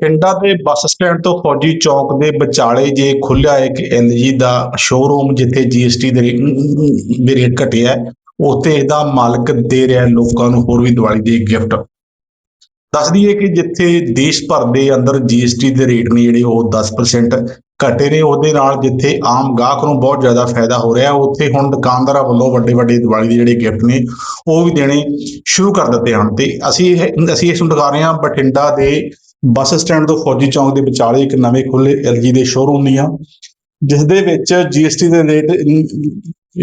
ਪਿੰਡਾਂ ਦੇ bus stand ਤੋਂ ਫੌਜੀ ਚੌਕ ਦੇ ਵਿਚਾਲੇ ਜੇ ਖੁੱਲਿਆ ਇੱਕ ਐਨਜੀ ਦਾ ਸ਼ੋਰੂਮ ਜਿੱਥੇ ਜੀਐਸਟੀ ਦੇ ਰੇ- ਦੇ ਰੇਟ ਘਟਿਆ ਉੱਥੇ ਇਹਦਾ ਮਾਲਕ ਦੇ ਰਿਹਾ, ਲੋਕਾਂ ਨੂੰ ਹੋਰ ਵੀ ਦੀਵਾਲੀ ਦੇ ਗਿਫਟ ਦੱਸ ਦਈਏ ਕਿ ਜਿੱਥੇ ਦੇਸ਼ ਭਰ ਦੇ ਅੰਦਰ ਜੀਐਸਟੀ ਦੇ ਰੇਟ ਨੇ ਜਿਹੜੇ ਉਹ 10% ਘਟੇ ਨੇ, ਉਹਦੇ ਨਾਲ ਜਿੱਥੇ ਆਮ ਗਾਹਕ ਨੂੰ ਬਹੁਤ ਜ਼ਿਆਦਾ ਫਾਇਦਾ ਹੋ ਰਿਹਾ, ਉੱਥੇ ਹੁਣ ਦੁਕਾਨਦਾਰਾਂ ਵੱਲੋਂ ਵੱਡੇ ਵੱਡੇ ਦੀਵਾਲੀ ਦੇ ਜਿਹੜੇ ਗਿਫਟ ਨੇ, ਉਹ ਵੀ ਦੇਣੇ ਸ਼ੁਰੂ ਕਰ ਦਿੱਤੇ ਹਨ। ਤੇ ਅਸੀਂ ਇਹ, ਅਸੀਂ ਇਸ ਨੂੰ ਦਿਖਾ ਰਹੇ ਹਾਂ ਬਠਿੰਡਾ ਦੇ ਬੱਸ ਸਟੈਂਡ ਤੋਂ ਫੌਜੀ ਚੌਂਕ ਦੇ ਵਿਚਾਲੇ ਇੱਕ ਨਵੇਂ ਖੁੱਲੇ ਐਲਜੀ ਦੇ ਸ਼ੋਰੂਮ ਦੀਆਂ ਜਿਸ ਦੇ ਵਿੱਚ ਜੀਐਸਟੀ ਦੇ ਰੇਟ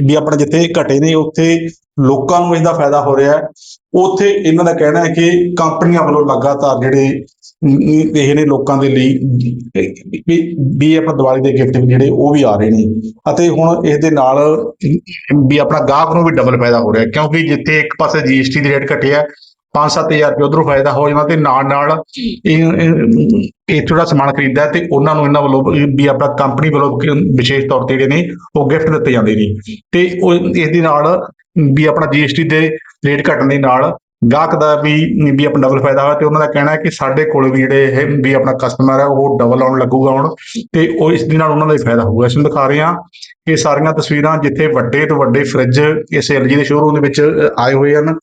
ਵੀ ਆਪਣਾ ਜਿੱਥੇ ਘਟੇ ਨੇ, ਉੱਥੇ ਲੋਕਾਂ ਨੂੰ ਇਹਦਾ ਫਾਇਦਾ ਹੋ ਰਿਹਾ ਹੈ। ਉੱਥੇ ਇਹਨਾਂ ਦਾ ਕਹਿਣਾ ਹੈ ਕਿ ਕੰਪਨੀਆਂ ਵੱਲੋਂ ਲਗਾਤਾਰ ਜਿਹੜੇ ਇਹ ਨੇ ਲੋਕਾਂ ਦੇ ਲਈ ਵੀ ਵੀ ਆਪਾਂ ਦੀਵਾਲੀ ਦੇ ਗਿਫਟ ਜਿਹੜੇ ਉਹ ਵੀ ਆ ਰਹੇ ਨੇ। ਅਤੇ ਹੁਣ ਇਸ ਦੇ ਨਾਲ ਵੀ ਆਪਣਾ ਗਾਹਕ ਨੂੰ ਵੀ ਡਬਲ ਫਾਇਦਾ ਹੋ ਰਿਹਾ ਕਿਉਂਕਿ ਜਿੱਥੇ ਇੱਕ ਪਾਸੇ ਜੀਐਸਟੀ ਦੇ ਰੇਟ ਘਟਿਆ 5-7000 ਰੁਪਏ ਉਧਰੋਂ ਫਾਇਦਾ ਹੋ ਜਾਂਦਾ ਤੇ ਨਾਲ ਨਾਲ ਇਹ ਥੋੜਾ ਸਮਾਨ ਖਰੀਦਦਾ ਤੇ ਉਹਨਾਂ ਨੂੰ ਇਹਨਾਂ ਵੱਲੋਂ ਵੀ ਆਪਣਾ ਕੰਪਨੀ ਵੱਲੋਂ ਵਿਸ਼ੇਸ਼ ਤੌਰ ਤੇ ਜਿਹੜੇ ਨੇ ਉਹ ਗਿਫਟ ਦਿੱਤੇ ਜਾਂਦੇ ਨੇ। ਤੇ ਉਹ ਇਸ ਦੇ ਨਾਲ ਵੀ ਆਪਣਾ ਜੀਐਸਟੀ ਦੇ ਰੇਟ ਘਟਣ ਦੇ ਨਾਲ ਗਾਹਕ ਦਾ ਵੀ ਵੀ ਆਪਣਾ ਡਬਲ ਫਾਇਦਾ ਹੋਇਆ ਤੇ ਉਹਨਾਂ ਦਾ ਕਹਿਣਾ ਹੈ ਕਿ ਸਾਡੇ ਕੋਲ ਵੀ ਜਿਹੜੇ ਇਹ ਵੀ ਆਪਣਾ ਕਸਟਮਰ ਹੈ ਉਹ ਡਬਲ ਆਉਣ ਲੱਗੂਗਾ ਹੁਣ ਤੇ ਉਹ ਇਸ ਦੇ ਨਾਲ ਉਹਨਾਂ ਦਾ ਹੀ ਫਾਇਦਾ ਹੋਊਗਾ। ਇਸ ਨੂੰ ਦਿਖਾ ਰਹੇ ਹਾਂ ਇਹ ਸਾਰੀਆਂ ਤਸਵੀਰਾਂ ਜਿੱਥੇ ਵੱਡੇ ਤੋਂ ਵੱਡੇ ਫ੍ਰਿਜ ਇਸ ਐਲਜੀ ਦੇ ਸ਼ੋਰੂਮ ਦੇ ਵਿੱਚ ਆਏ ਹੋਏ ਹਨ।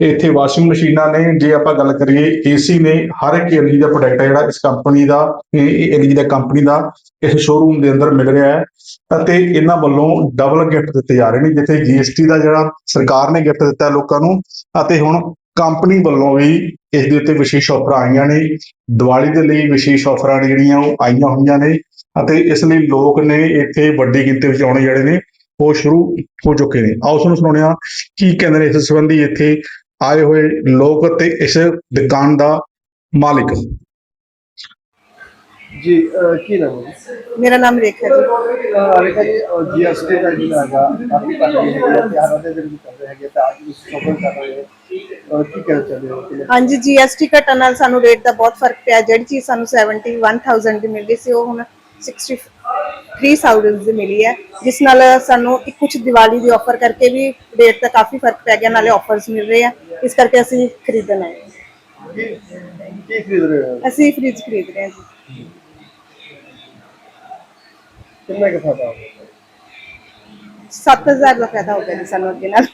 ਇੱਥੇ ਵਾਸ਼ਿੰਗ ਮਸ਼ੀਨਾਂ ਨੇ, ਜੇ ਆਪਾਂ ਗੱਲ ਕਰੀਏ ਏਸੀ ਨੇ, ਹਰ ਇੱਕ ਐਲਜੀ ਦਾ ਪ੍ਰੋਡਕਟ ਹੈ ਜਿਹੜਾ ਇਸ ਕੰਪਨੀ ਦਾ ਐਲਜੀ ਦਾ ਕੰਪਨੀ ਦਾ, ਇਸ ਸ਼ੋਰੂਮ ਦੇ ਅੰਦਰ ਮਿਲ ਰਿਹਾ ਹੈ। ਅਤੇ ਇਹਨਾਂ ਵੱਲੋਂ ਡਬਲ ਗਿਫਟ ਦਿੱਤੇ ਜਾ ਰਹੇ ਨੇ, ਜਿੱਥੇ ਜੀਐਸਟੀ ਦਾ ਜਿਹੜਾ ਸਰਕਾਰ ਨੇ ਗਿਫਟ ਦਿੱਤਾ ਲੋਕਾਂ ਨੂੰ, ਅਤੇ ਹੁਣ ਕੰਪਨੀ ਵੱਲੋਂ ਵੀ ਇਸ ਦੇ ਉੱਤੇ ਵਿਸ਼ੇਸ਼ ਆਫਰਾਂ ਆਈਆਂ ਨੇ। ਦੀਵਾਲੀ ਦੇ ਲਈ ਵਿਸ਼ੇਸ਼ ਆਫਰਾਂ ਨੇ ਜਿਹੜੀਆਂ ਉਹ ਆਈਆਂ ਹੋਈਆਂ ਨੇ, ਅਤੇ ਇਸ ਲਈ ਲੋਕ ਨੇ ਇੱਥੇ ਵੱਡੀ ਗਿਣਤੀ ਵਿੱਚ ਆਉਣੇ ਜਿਹੜੇ ਨੇ, ਉਹ ਸ਼ੁਰੂ ਹੋ ਚੁੱਕੇ ਨੇ। ਆਓ ਤੁਹਾਨੂੰ ਸੁਣਾਉਂਦੇ ਹਾਂ, ਕੀ ਕਹਿੰਦੇ ਨੇ ਇਸ ਸੰਬੰਧੀ ਇੱਥੇ ਆਏ ਹੋਏ ਲੋਕ ਤੇ ਇਸ ਦੁਕਾਨ ਦਾ ਮਾਲਿਕ। ਜੀ ਅਹ ਕੀ ਨਾਮ ਹੈ ਜੀ? ਮੇਰਾ ਨਾਮ ਰੇਖਾ ਜੀ। ਅਹ ਰੇਖਾ ਜੀ ਜੀਐਸਟੀ ਦਾ ਜਿਹੜਾ ਹੈਗਾ ਕਾਫੀ ਘੱਟ ਗਈ ਹੈਗੀ ਹੈ ਤਿਉਹਾਰਾਂ ਦੇ ਦਿਨ ਵੀ ਕਰ ਰਹੇ ਹੈਗੇ ਤਾਂ ਅੱਜ ਵੀ ਸ਼ੋਪਿੰਗ ਕਰ ਰਹੇ ਹੋ। ਅਹ ਕੀ ਕਹਿਣਾ ਚਾਹੁੰਦੇ ਹੋ? ਕਿ ਹਾਂਜੀ ਜੀਐਸਟੀ ਘਟਣ ਨਾਲ ਸਾਨੂੰ ਰੇਟ ਦਾ ਬਹੁਤ ਫ਼ਰਕ ਪਿਆ। ਜਿਹੜੀ ਚੀਜ਼ ਸਾਨੂੰ 71000 ਦੀ ਮਿਲਦੀ ਸੀ ਉਹ ਹੁਣ 63000 ਦੀ ਮਿਲੀ ਹੈ। ਜਿਸ ਨਾਲ ਸਾਨੂੰ ਇੱਕ ਕੁਝ ਦੀਵਾਲੀ ਦੀ ਆਫਰ ਕਰਕੇ ਵੀ ਰੇਟ ਦਾ ਕਾਫੀ ਫ਼ਰਕ ਪੈ ਗਿਆ ਨਾਲੇ ਆਫਰਸ ਮਿਲ ਰਹੇ ਆ। ਇਸ ਕਰਕੇ ਅਸੀਂ ਖਰੀਦਣ ਆਏ ਹਾਂ। ਕੀ ਕੀ ਖਰੀਦ ਰਹੇ ਹੋ ਅਸੀਂ ਫ੍ਰਿਜ ਖਰੀਦ ਰਹੇ ਹਾਂ ਜੀ ਕਿੰਨਾ ਕੁ ਫਾਇਦਾ ਹੋਊਗਾ 7000 ਦਾ ਫਾਇਦਾ ਹੋ ਗਿਆ ਜੀ ਸਾਨੂੰ ਅੱਗੇ ਨਾਲ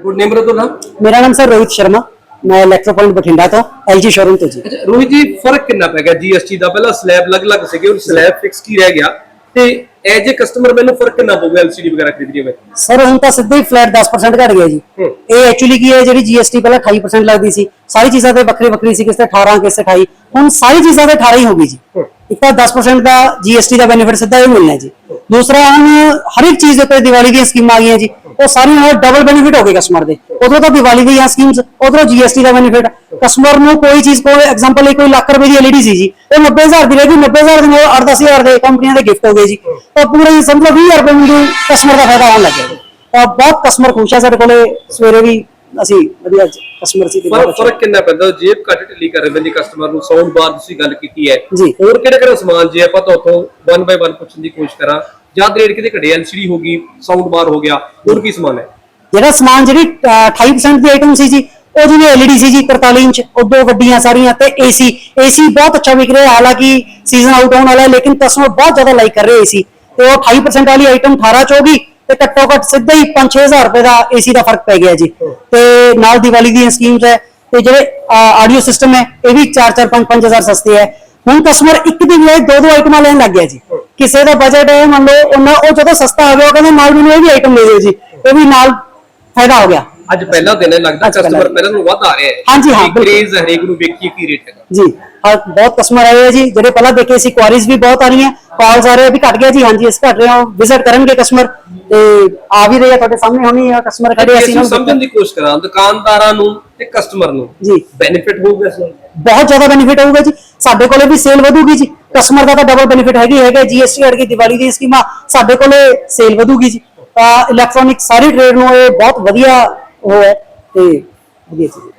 ਗੁੱਡ ਨੇਮ ਬਰੋ ਨਾਮ ਮੇਰਾ ਨਾਮ ਸਰ ਰੋਹਿਤ ਸ਼ਰਮਾ ਮੈਂ ਇਲੈਕਟ੍ਰੋਪੋਇੰਟ ਬਠਿੰਡਾ ਤੋਂ ਐਲਜੀ ਸ਼ੋਰੂਮ ਤੋਂ ਜੀ ਅੱਛਾ ਰੋਹਿਤ ਜੀ ਫ਼ਰਕ ਕਿੰਨਾ ਪੈ ਗਿਆ ਜੀਐਸਟੀ ਦਾ ਪਹਿਲਾਂ ਸਲੈਬ ਅਲੱਗ-ਅਲੱਗ ਸੀਗੇ ਹੁਣ ਸਲੈਬ ਫਿਕਸਡ ਹੀ ਰਹਿ ਗਿਆ ਤੇ ਐਜ ਅ ਕਸਟਮਰ ਮੈਨੂੰ ਫ਼ਰਕ ਕਿੰਨਾ ਪਊਗਾ ਐਲਸੀਡੀ ਵਗੈਰਾ ਖਰੀਦਣੀ ਹੋਵੇ? ਸਰ ਹੁਣ ਤਾਂ ਸਿੱਧਾ ਹੀ ਫਲੈਟ 10% ਘਟ ਗਿਆ ਜੀ। ਹੂੰ। ਇਹ ਐਕਚੁਅਲੀ ਕੀ ਹੈ ਜਿਹੜੀ ਜੀਐਸਟੀ ਪਹਿਲਾਂ 28% ਲੱਗਦੀ ਸੀ ਸਾਰੀ ਚੀਜ਼ਾਂ ਤੇ ਵੱਖਰੀ ਵੱਖਰੀ ਸੀ ਕਿਸੇ ਤੇ 18 ਕਿਸੇ ਤੇ 28 ਹੁਣ ਸਾਰੀ ਚੀਜ਼ਾਂ ਤੇ 18 ਹੀ ਹੋ ਗਈ ਜੀ। ਹੂੰ। ਇੱਕ ਤਾਂ 10% ਦਾ ਜੀਐਸਟੀ ਦਾ ਬੈਨੀਫਿਟ ਸਿੱਧਾ ਹੀ ਮਿਲਣਾ ਜੀ। ਦੂਸਰਾ ਹੁਣ ਹਰ ਇੱਕ ਚੀਜ਼ ਦੇ ਉੱਤੇ ਦੀਵਾਲੀ ਦੀਆਂ ਸਕੀਮਾਂ ਆ ਗਈਆਂ ਜੀ। ਉਹ ਸਾਰੀਆਂ ਡਬਲ ਬੈਨੀਫਿਟ ਹੋ ਗਏ ਕਸਟਮਰ ਦੇ। ਉਧਰੋਂ ਤਾਂ ਦੀਵਾਲੀ ਦੀਆਂ ਸਕੀਮਸ ਉਧਰੋਂ ਜੀਐਸਟੀ ਦਾ ਬੈਨੀਫਿਟ ਕਸਟਮਰ ਨੂੰ ਕੋਈ ਚੀਜ਼ ਕੋਈ ਐਗਜ਼ਾਮਪਲ ਲਈ ਕੋਈ ਲੱਖ ਰੁਪਏ ਦੀ ਐਲਈਡੀ ਸੀ ਜੀ ਉਹ 90000 ਦੀ ਰਹਿ ਗਈ 90000 ਦੇ ਨਾਲ 8-10000 ਦੇ ਕੰਪਨੀਆਂ ਦੇ ਗਿਫਟ ਹੋ ਗਏ ਜੀ। ਤਾਂ ਪੂਰੇ ਸਮਝ ਲਓ 20000 ਰੁਪਏ ਮੈਨੂੰ ਕਸਟਮਰ ਦਾ ਫਾਇਦਾ ਹੋਣ ਲੱਗਿਆ ਤਾਂ ਬਹੁਤ ਕਸਟਮਰ ਖੁਸ਼ ਹੈ ਸਾਡੇ ਕੋਲੇ ਸਵੇਰੇ ਵੀ ਅਸੀਂ ਵਧੀਆ ਕਸਟਮਰ ਸੀ ਬਹੁਤ ਫ਼ਰਕ ਕਿੰਨਾ ਪੈਂਦਾ? ਜੇਬ ਘੱਟ ਢਿੱਲੀ ਕਰ ਰਹੇ ਨੇ ਕਸਟਮਰ ਨੂੰ ਸਾਊਂਡ ਬਾਰ ਤੁਸੀਂ ਗੱਲ ਕੀਤੀ ਹੈ। ਹੋਰ ਕਿਹੜਾ ਕਿਹੜਾ ਸਮਾਨ ਜੇ ਆਪਾਂ ਤੋਂ ਉੱਥੋਂ 1 ਬਾਈ 1 ਪੁੱਛਣ ਦੀ ਕੋਸ਼ਿਸ਼ ਕਰਾਂ? ਜਾਂ ਰੇਟ ਕਿਤੇ ਘਟੇ ਐਲਸੀਡੀ ਹੋ ਗਈ ਸਾਊਂਡ ਬਾਰ ਹੋ ਗਿਆ ਹੋਰ ਕੀ ਸਮਾਨ ਹੈ? ਜਿਹੜਾ ਸਮਾਨ ਜਿਹੜੀ 28% ਦੀ ਆਈਟਮ ਸੀ ਜੀ, ਉਹ ਜਿਵੇਂ ਐਲਈਡੀ ਸੀ ਜੀ 43 ਇੰਚ ਉਹ ਵੱਡੀਆਂ ਸਾਰੀਆਂ ਤੇ ਏਸੀ ਏਸੀ ਬਹੁਤ ਅੱਛਾ ਵਿਕ ਰਿਹਾ, ਹਾਲਾਂਕਿ ਸੀਜ਼ਨ ਆਊਟ ਹੋਣ ਵਾਲਾ ਹੈ, ਲੇਕਿਨ ਕਸਟਮਰ ਬਹੁਤ ਜ਼ਿਆਦਾ ਲਾਈਕ ਕਰ ਰਹੇ ਏਸੀ ਤੇ ਉਹ 28% ਵਾਲੀ ਆਈਟਮ 18 ਚ ਹੋ ਤੇ ਘੱਟੋ ਘੱਟ ਸਿੱਧਾ ਹੀ 5-6000 ਰੁਪਏ ਦਾ ਏਸੀ ਦਾ ਫ਼ਰਕ ਪੈ ਗਿਆ ਜੀ। ਤੇ ਨਾਲ ਦੀਵਾਲੀ ਦੀਆਂ ਸਕੀਮਸ ਹੈ, ਤੇ ਜਿਹੜੇ ਆਡੀਓ ਸਿਸਟਮ ਹੈ, ਇਹ ਵੀ 4-4 5-5000 ਸਸਤੇ ਹੈ। ਹੁਣ ਕਸਟਮਰ ਇੱਕ ਦੀ ਬਜਾਏ ਦੋ ਦੋ ਆਈਟਮਾਂ ਲੈਣ ਲੱਗ ਗਿਆ ਜੀ। ਕਿਸੇ ਦਾ ਬਜਟ ਹੈ, ਮੰਨ ਲਓ, ਉਹਨਾਂ, ਉਹ ਜਦੋਂ ਸਸਤਾ ਆ ਗਿਆ, ਉਹ ਕਹਿੰਦੇ ਨਾਲ ਮੈਨੂੰ ਇਹ ਵੀ ਆਈਟਮ ਲੈ ਦਿਓ ਜੀ। ਇਹ ਵੀ ਨਾਲ ਫਾਇਦਾ ਹੋ ਗਿਆ। ਅੱਜ ਪਹਿਲਾ ਦਿਨ ਹੈ ਲੱਗਦਾ ਅੱਜ ਪਹਿਲਾ ਕਸਟਮਰ। ਪਹਿਲਾਂ ਨੂੰ ਵੱਧ ਆ ਰਿਹਾ ਹੈ। ਹਾਂਜੀ, ਹਾਂ, ਬਿਲਕੁਲ। ਕ੍ਰੇਜ਼ ਹਰੇਕ ਨੂੰ ਵੇਖੀਏ ਕੀ ਰੇਟ ਹੈਗਾ। ਜੀ ਹਾਂ ਬਹੁਤ ਕਸਟਮਰ ਆਏ ਆ ਜੀ ਜਿਹੜੇ ਪਹਿਲਾਂ ਦੇਖੇ ਸੀ ਕੁਆਰੀਜ਼ ਵੀ ਬਹੁਤ ਆ ਰਹੀਆਂ ਕਾਲਸ ਆ ਰਹੇ ਆ ਵੀ ਘਟ ਗਿਆ ਜੀ ਹਾਂਜੀ ਇਸ ਘਟ ਰਿਹਾ ਵਿਜ਼ਿਟ ਕਰਨਗੇ ਕਸਟਮਰ ਤੇ ਆ ਵੀ ਰਹੇ ਆ ਤੁਹਾਡੇ ਸਾਹਮਣੇ ਹੋਣੀ ਆ ਕਸਟਮਰ ਖੜੇ ਅਸੀਂ ਨੂੰ ਸਮਝਣ ਦੀ ਕੋਸ਼ਿਸ਼ ਕਰਾਂ ਦੁਕਾਨਦਾਰਾਂ ਨੂੰ ਤੇ ਕਸਟਮਰ ਨੂੰ। ਜੀ। ਬੈਨੀਫਿਟ ਹੋਊਗਾ ਇਸ ਨਾਲ ਬਹੁਤ ਜ਼ਿਆਦਾ ਬੈਨੀਫਿਟ ਹੋਊਗਾ ਜੀ। ਸਾਡੇ ਕੋਲੇ ਵੀ ਸੇਲ ਵਧੂਗੀ ਜੀ। ਕਸਟਮਰ ਦਾ ਤਾਂ ਡਬਲ ਬੈਨੀਫਿਟ ਹੈਗੀ ਹੈਗਾ ਜੀਐਸਟੀ ਅੜ ਕੇ ਦੀਵਾਲੀ ਦੀ ਸਕੀਮਾਂ ਸਾਡੇ ਕੋਲੇ ਸੇਲ ਵਧੂਗੀ ਜੀ। ਤਾਂ ਇਲੈਕਟ੍ਰੋਨਿਕ ਸਾਰੀ ਟ੍ਰੇਡ ਨੂੰ ਇਹ ਬਹੁਤ ਵਧੀਆ ਉਹ ਹੈ ਤੇ ਵਧੀਆ ਚੀਜ਼ ਹੈ।